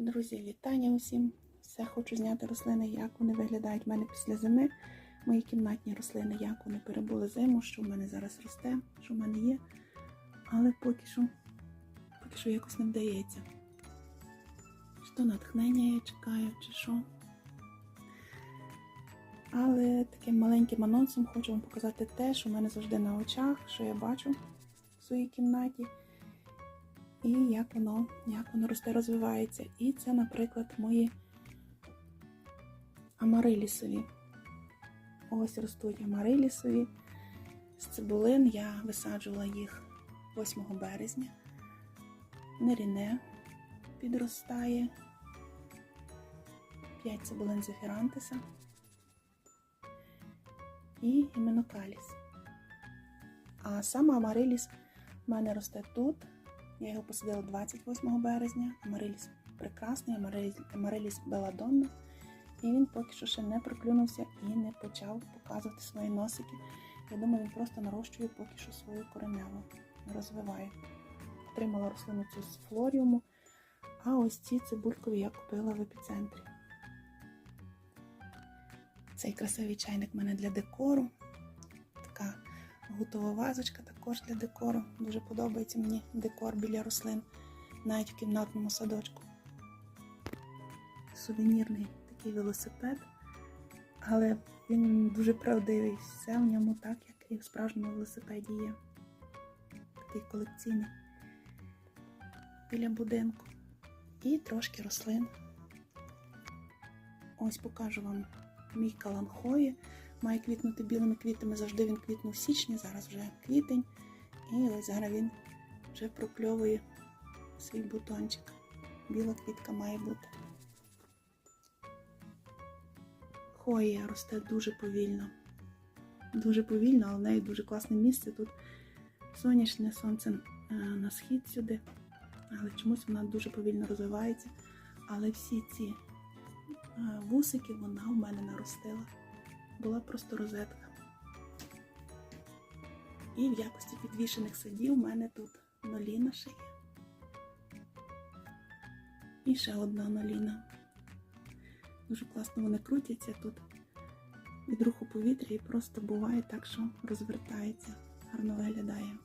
Друзі, вітання усім! Все хочу зняти рослини, як вони виглядають в мене після зими. Мої кімнатні рослини, як вони перебули зиму, що в мене зараз росте, що в мене є. Але поки що, поки що якось не вдається. Що натхнення я чекаю, чи що. Але таким маленьким анонсом хочу вам показати те, що в мене завжди на очах, що я бачу в своїй кімнаті. І як воно, як воно росте, розвивається. І це, наприклад, мої амарилісові. Ось ростуть амарилісові. З цибулин я висаджувала їх 8 березня. Неріне підростає. 5 цибулин зефірантеса і іменокаліс. А саме амариліс в мене росте тут. Я його посадила 28 березня. Амариліс прекрасний, Амариліс, Беладонна. І він поки що ще не проклюнувся і не почав показувати свої носики. Я думаю, він просто нарощує поки що свою кореневу, розвиває. Отримала рослину цю з флоріуму. А ось ці цибулькові я купила в епіцентрі. Цей красивий чайник в мене для декору. Така гутова вазочка також для декору. Дуже подобається мені декор біля рослин, навіть в кімнатному садочку. Сувенірний такий велосипед, але він дуже правдивий. Все в ньому так, як і в справжньому велосипеді є. Такий колекційний біля будинку. І трошки рослин. Ось покажу вам мій каланхої. Має квітнути білими квітами. Завжди він квітнув в січні, зараз вже квітень. І ось зараз він вже прокльовує свій бутончик. Біла квітка має бути. Хоя росте дуже повільно. Дуже повільно, але в неї дуже класне місце. Тут сонячне сонце е, на схід сюди. Але чомусь вона дуже повільно розвивається. Але всі ці е, вусики вона в мене наростила. Була просто розетка. І в якості підвішених садів у мене тут ноліна шиє. І ще одна ноліна. Дуже класно вони крутяться тут від руху повітря і просто буває так, що розвертається, гарно виглядає.